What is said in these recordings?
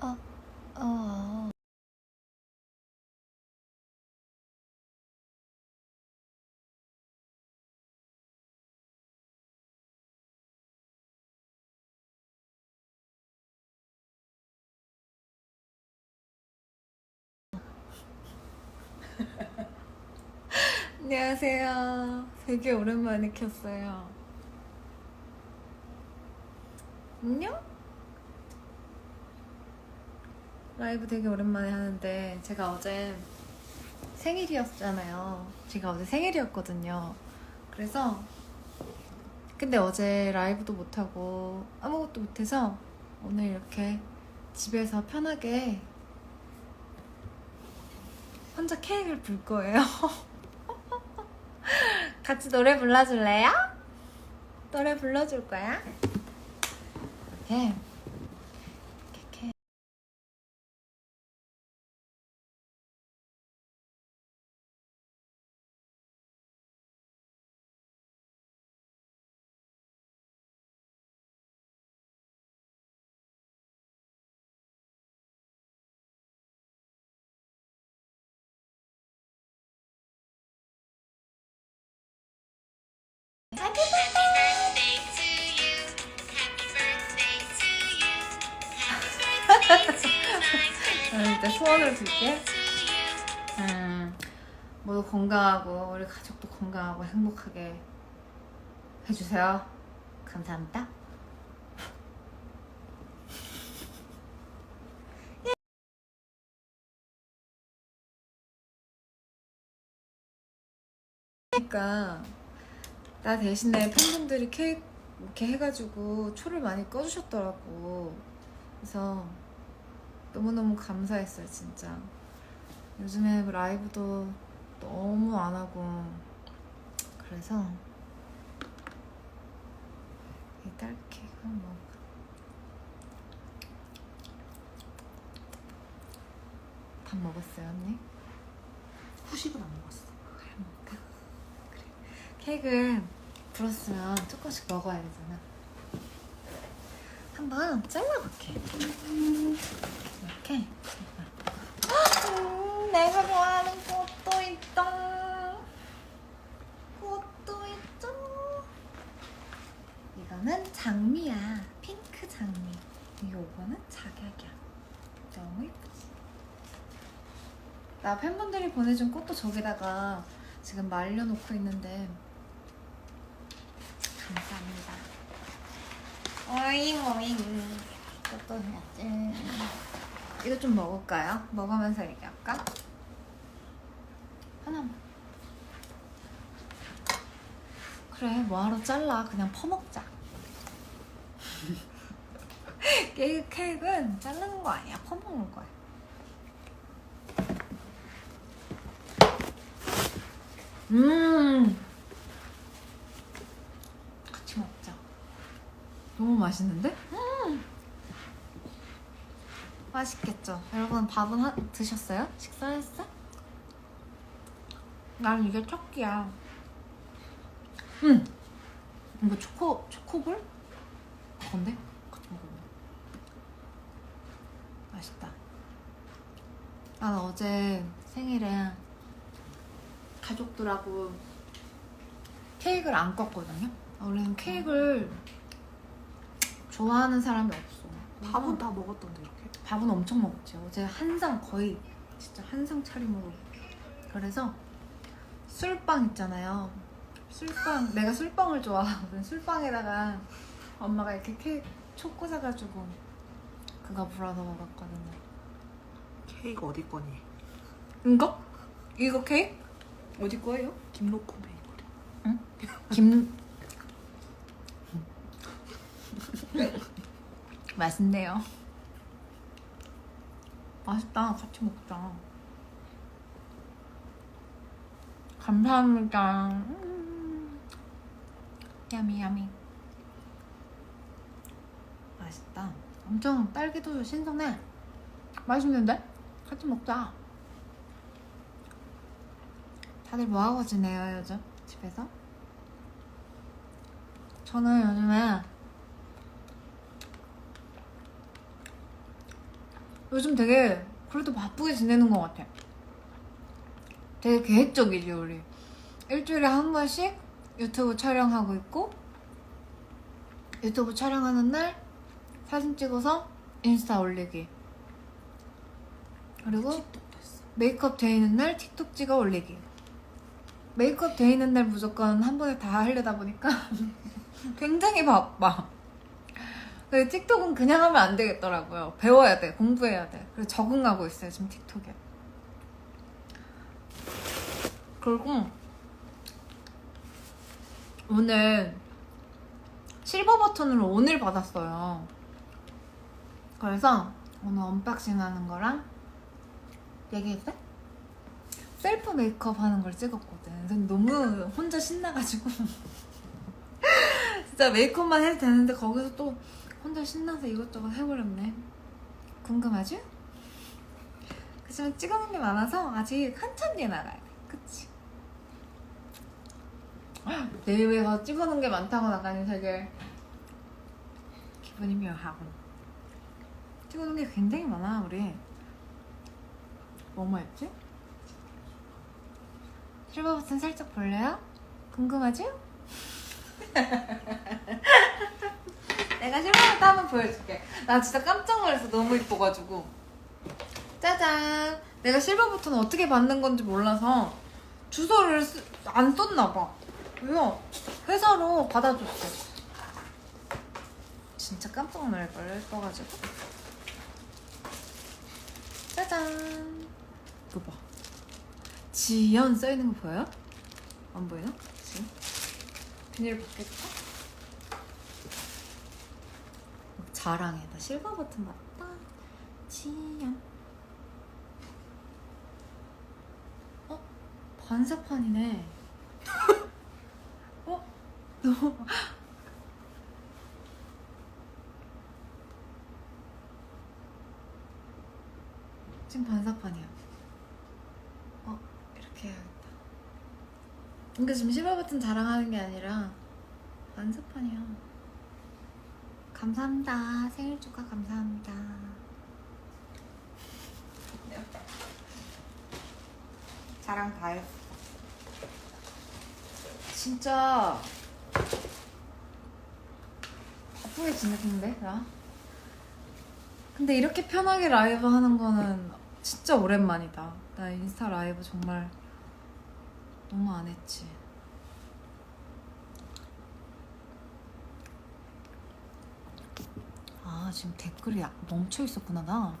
어, 어. 안녕하세요. 되게 오랜만에 켰어요. 안녕? 라이브 되게 오랜만에 하는데 제가 어제 생일이었잖아요. 제가 어제 생일이었거든요. 그래서 근데 어제 라이브도 못하고 아무것도 못해서 오늘 이렇게 집에서 편하게 혼자 케이크를 불 거예요. 같이 노래 불러줄래요? 노래 불러줄 거야? 이렇게 일단 소원을 빌게. to you. 음, 모두 건강하고 우리 가족도 건강하고 행복하게 해주세요. 감사합니다. 그러니까 나 대신에 팬분들이 케이크 이렇게 해가지고 초를 많이 꺼주셨더라고. 그래서 너무너무 감사했어요, 진짜. 요즘에 그 라이브도 너무 안 하고 그래서 이 딸기 케이크 한번 먹어볼까? 밥 먹었어요, 언니? 후식은 안 먹었어. 그래 먹을까? 그래. 케이크를 불었으면 조금씩 먹어야 되잖아. 한번 잘라볼게. 이렇게. 음, 내가 좋아하는 꽃도 있다. 꽃도 있죠. 이거는 장미야. 핑크 장미. 이거는 자격이야. 너무 예쁘지? 나 팬분들이 보내준 꽃도 저기다가 지금 말려놓고 있는데 감사합니다. 오잉 오잉 이것도 해야지. 이거 좀 먹을까요? 먹으면서 얘기할까? 하나만. 그래 뭐하러 잘라 그냥 퍼먹자. 케이크, 케이크는 자르는 거 아니야 퍼먹는 거야. 음 같이 먹자. 너무 맛있는데? 음 맛있겠죠? 여러분 밥은 하, 드셨어요? 식사했어? 난 이게 첫 끼야. 음 이거 초코 초코볼? 건데? 같이 먹어봐. 맛있다. 난 어제 생일에 가족들하고 케이크를 안 껐거든요. 원래는 케이크를 좋아하는 사람이 없어. 밥은 다 먹었던데 이렇게. 밥은 엄청 먹었지. 어제 한 상 거의 진짜 한 상 차림으로. 그래서 술빵 있잖아요. 술빵 내가 술빵을 좋아하거든. 술빵에다가 엄마가 이렇게 케이크 초코 사가지고 그거 불어서 먹었거든요. 케이크 어디 거니? 이거? 이거 케이크? 어디 거예요? 김로코 베이커리. 김 맛있네요. 맛있다. 같이 먹자. 감사합니다. 음. 야미 야미. 맛있다. 엄청 딸기도 신선해. 맛있는데? 같이 먹자. 다들 뭐하고 지내요 요즘? 집에서? 저는 요즘에 요즘 되게 그래도 바쁘게 지내는 것 같아. 되게 계획적이지 우리. 일주일에 한 번씩 유튜브 촬영하고 있고 유튜브 촬영하는 날 사진 찍어서 인스타 올리기. 그리고. 메이크업 돼 있는 날 틱톡 찍어 올리기. 메이크업 돼 있는 날 무조건 한 번에 다 하려다 보니까 굉장히 바빠. 그래서 틱톡은 그냥 하면 안 되겠더라고요. 배워야 돼, 공부해야 돼. 그래서 적응하고 있어요, 지금 틱톡에. 그리고 오늘 실버 버튼을 오늘 받았어요. 그래서 오늘 언박싱 하는 거랑 얘기했어? 셀프 메이크업 하는 걸 찍었거든. 근데 너무 혼자 신나가지고. 진짜 메이크업만 해도 되는데 거기서 또 혼자 신나서 이것저것 해버렸네. 궁금하지? 그치만 찍어놓은 게 많아서 아직 한참 뒤에 나가야 돼. 그치? 내외에서 찍어놓은 게 많다고 나가니 되게 기분이 묘하고. 찍어놓은 게 굉장히 많아, 우리. 뭐뭐 했지? 실버 버튼 살짝 볼래요? 궁금하지? 내가 버튼 한번 보여줄게. 나 진짜 깜짝 놀라서 너무 이뻐가지고. 짜잔! 내가 실버 버튼 어떻게 받는 건지 몰라서 주소를 쓰- 안 썼나봐. 그래서 회사로 받아줬어. 진짜 깜짝 놀랄걸, 예뻐가지고. 짜잔! 이거 봐. 지연 써있는 거 보여요? 안 보이나? 지금? 비닐 벗길까? 자랑해. 나 실버 버튼 맞다. 지연. 어? 반사판이네. 어? 너무. 지금 반사판이야. 어, 이렇게 해야겠다. 근데 지금 실버 버튼 자랑하는 게 아니라 반사판이야. 감사합니다. 생일 축하 감사합니다. 자랑 다 했어. 진짜 바쁘게 지냈는데 나. 근데 이렇게 편하게 라이브 하는 거는 진짜 오랜만이다. 나 인스타 라이브 정말 너무 안 했지. 아, 지금 댓글이 멈춰 있었구나, 나.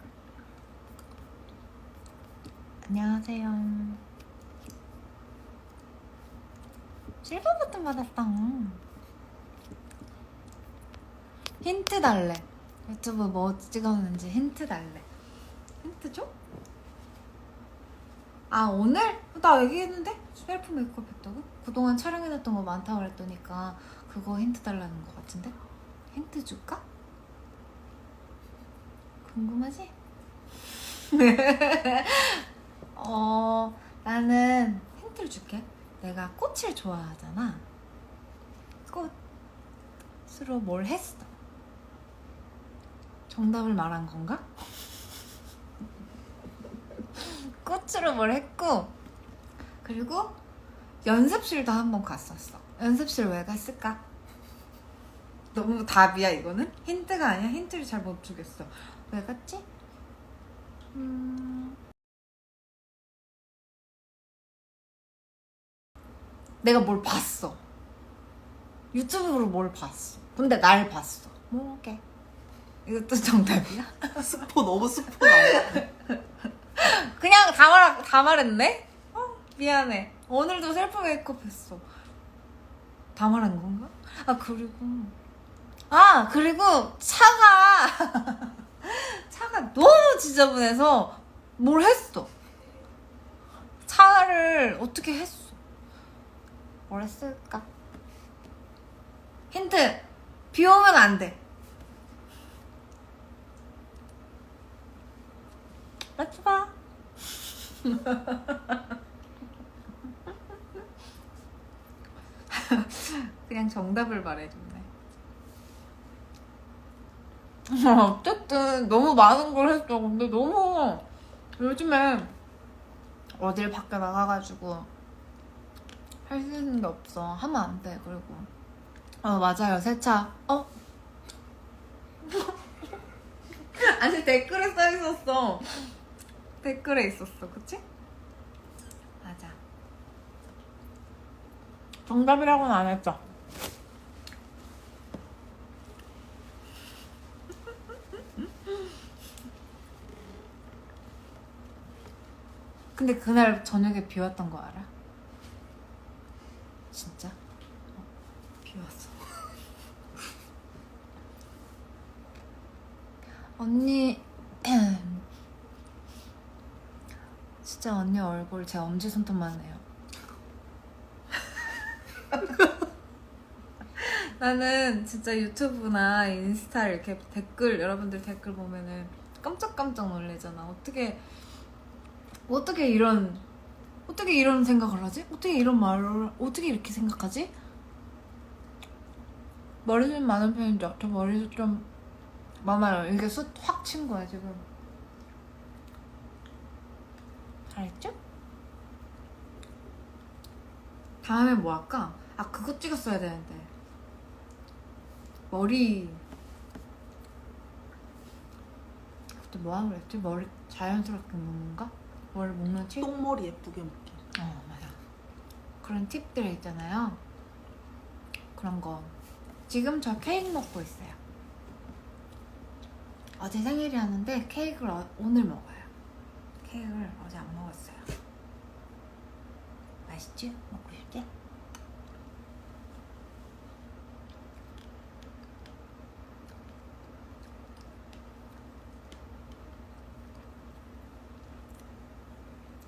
안녕하세요. 실버 버튼 받았다. 힌트 달래. 유튜브 뭐 찍었는지 힌트 달래. 힌트 줘? 아 오늘? 나 얘기했는데? 셀프 메이크업 했다고? 그동안 촬영해놨던 거 많다고 그랬더니까 그거 힌트 달라는 거 같은데? 힌트 줄까? 궁금하지? 어 나는 힌트를 줄게 내가 꽃을 좋아하잖아 꽃으로 뭘 했어 정답을 말한 건가? 꽃으로 뭘 했고 그리고 연습실도 한 번 갔었어 연습실 왜 갔을까? 너무 답이야 이거는? 힌트가 아니야 힌트를 잘 못 주겠어 왜 갔지? 음... 내가 뭘 봤어 유튜브로 뭘 봤어 근데 날 봤어 뭐게 이것도 정답이야? 스포 너무 스포 나와. 그냥 다, 말, 다 말했네? 어, 미안해. 오늘도 셀프 메이크업 했어. 다 말한 건가? 아, 그리고. 아, 그리고 차가. 차가 너무 지저분해서 뭘 했어. 차를 어떻게 했어. 뭘 했을까? 힌트. 비 오면 안 돼. 맞춰봐. 그냥 정답을 말해줬네. 어쨌든 너무 많은 걸 했어. 근데 너무 요즘에 어딜 밖에 나가가지고 할 수 있는 게 없어. 하면 안 돼. 그리고 어 맞아요. 세차. 어? 아니 댓글에 써 있었어. 댓글에 있었어. 그치? 맞아. 정답이라고는 안 했죠. 근데 그날 저녁에 비 왔던 거 알아? 진짜? 어, 비 왔어. 언니, 진짜 언니 얼굴 제 엄지 손톱만 해요. 나는 진짜 유튜브나 인스타 이렇게 댓글 여러분들 댓글 보면은 깜짝깜짝 놀래잖아. 어떻게 어떻게 이런 어떻게 이런 생각을 하지? 어떻게 이런 말을 어떻게 이렇게 생각하지? 머리 좀 많은 편이죠. 저 머리도 좀 많아요. 이게 숱확 친 거야 지금. 잘했죠? 다음에 뭐 할까? 아 그거 찍었어야 되는데 머리 그때 뭐 하고 그랬지? 머리 자연스럽게 묶는 거? 머리 묶는 팁? 똥머리 예쁘게 묶기. 어 맞아 그런 팁들 있잖아요 그런 거 지금 저 케이크 먹고 있어요 어제 생일이었는데 케이크를 어- 오늘 먹어요 케이크를 어제 안 먹었어요 맛있지? 먹고 싶지?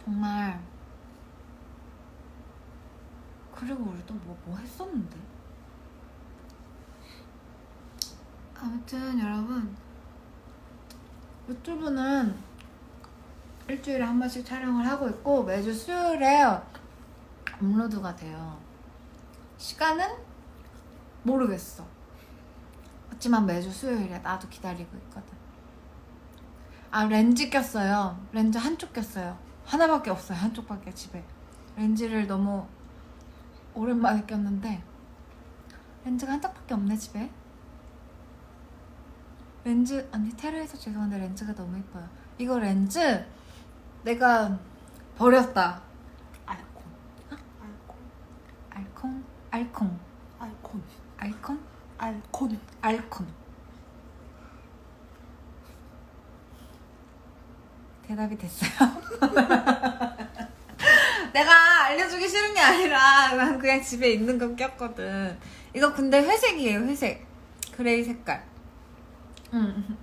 정말 그리고 우리 또 뭐 뭐 했었는데? 아무튼 여러분 유튜브는 일주일에 한 번씩 촬영을 하고 있고 매주 수요일에 업로드가 돼요. 시간은 모르겠어. 하지만 매주 수요일에 나도 기다리고 있거든. 아 렌즈 꼈어요. 렌즈 한쪽 꼈어요. 하나밖에 없어요. 한쪽밖에 집에. 렌즈를 너무 오랜만에 꼈는데 렌즈가 한 짝밖에 없네 집에 렌즈 아니 테레에서 죄송한데 렌즈가 너무 예뻐요 이거 렌즈 내가 버렸다 알콘. 알콘. 알콩 알콩 알콘. 알콘 알콘. 알콘 대답이 됐어요 내가 알려주기 싫은 게 아니라 난 그냥 집에 있는 거 꼈거든 이거 근데 회색이에요 회색 그레이 색깔 응.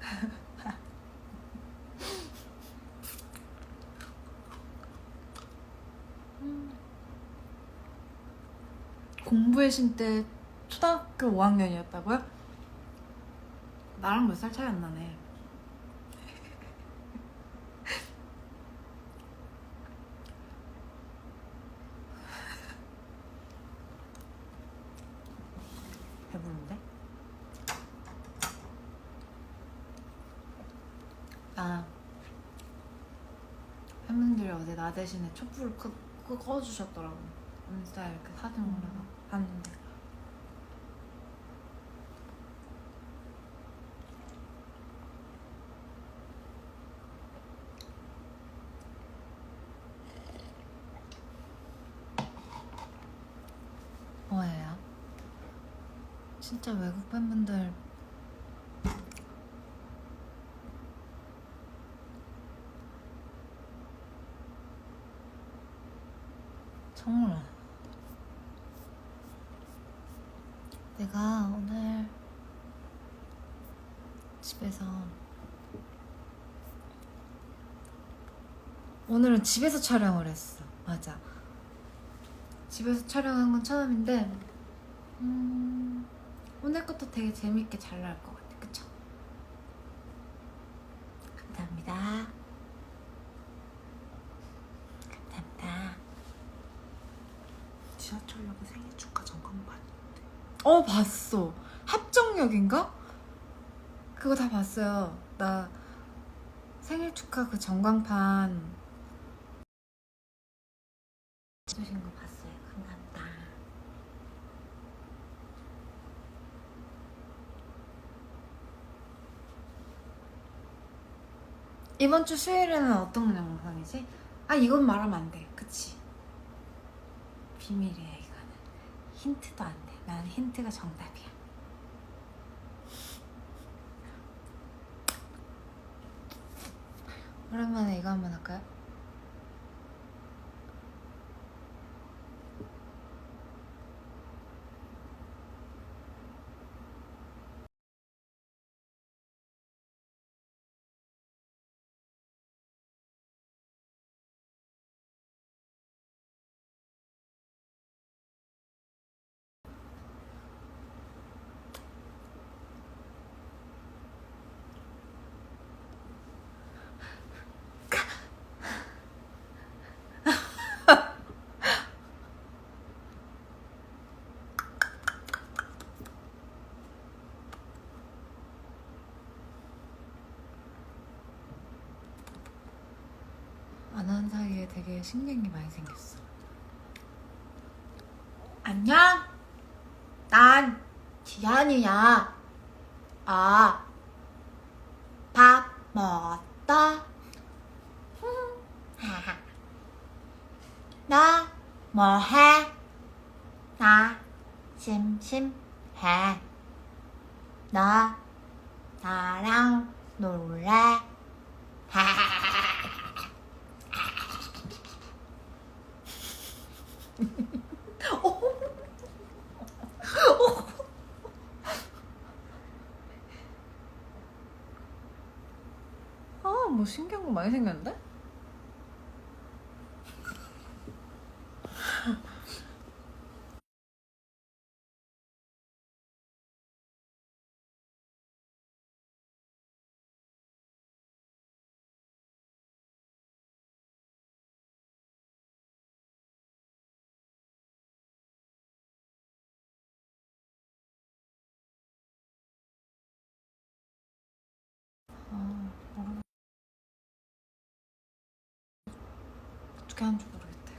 공부의 신 때 초등학교 5학년이었다고요? 나랑 몇 살 차이 안 나네. 배부른데? 아 팬분들이 어제 나 대신에 촛불을 끄, 끄, 꺼주셨더라고. 인스타 이렇게 사진 올라가 봤는데. 뭐예요? 진짜 외국 팬분들 정말 내가 오늘 집에서 오늘은 집에서 촬영을 했어. 맞아. 집에서 촬영한 건 처음인데 음, 오늘 것도 되게 재밌게 잘 나올 것 같아 그쵸? 감사합니다 감사합니다 지하철역에 생일 축하 전광판. 어 봤어. 합정역인가? 그거 다 봤어요. 나 생일 축하 그 전광판. 주신 거 봤어요. 감사합니다. 이번 주 수요일에는 어떤 영상이지? 아 이건 말하면 안돼. 그치? 비밀이야 이거는. 힌트도 안돼 난 힌트가 정답이야 오랜만에 이거 한번 할까요? 안 한 사이에 되게 신경이 많이 생겼어. 안녕. 난 지연이야. 아, 밥 먹었다. 나 뭐해? 나 심심해. 너 나랑 놀래? 아, 뭐 신기한 거 많이 생겼는데? 어떻게 하는지 모르겠다.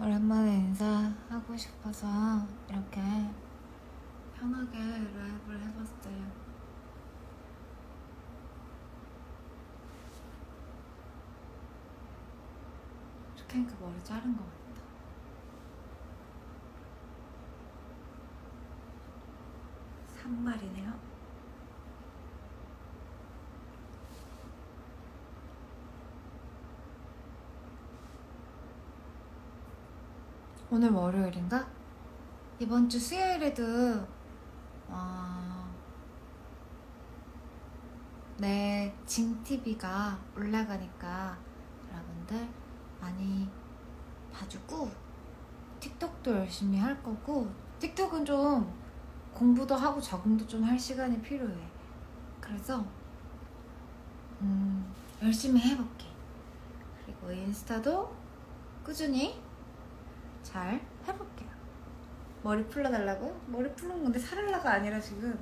오랜만에 인사하고 싶어서 이렇게 편하게 라이브를 해봤어요. 하니까 머리 자른 것 같다. 산말이네요. 오늘 월요일인가? 이번 주 수요일에도 어, 내 징TV가 올라가니까 여러분들 많이 봐주고 틱톡도 열심히 할 거고 틱톡은 좀 공부도 하고 적응도 좀 할 시간이 필요해 그래서 음, 열심히 해볼게 그리고 인스타도 꾸준히 잘 해볼게요 머리 풀러달라고요? 머리 풀는 건데 사랄라가 아니라 지금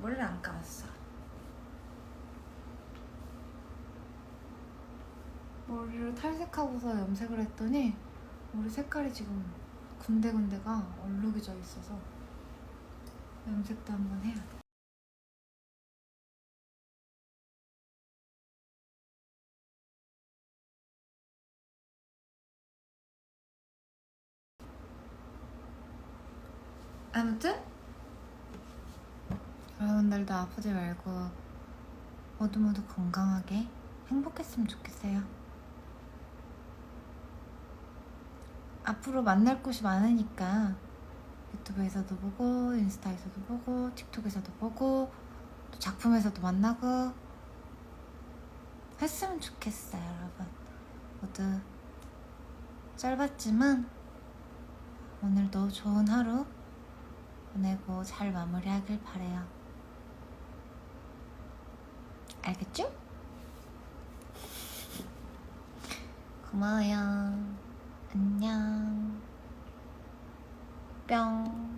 머리를 안 감았어 머리를 탈색하고서 염색을 했더니 머리 색깔이 지금 군데군데가 얼룩이 져 있어서 염색도 한번 해야 돼. 아무튼 여러분들도 아프지 말고 모두 모두 건강하게 행복했으면 좋겠어요. 앞으로 만날 곳이 많으니까 유튜브에서도 보고 인스타에서도 보고 틱톡에서도 보고 또 작품에서도 만나고 했으면 좋겠어요 여러분 모두 짧았지만 오늘도 좋은 하루 보내고 잘 마무리하길 바래요. 알겠죠? 고마워요. 안녕. 뿅.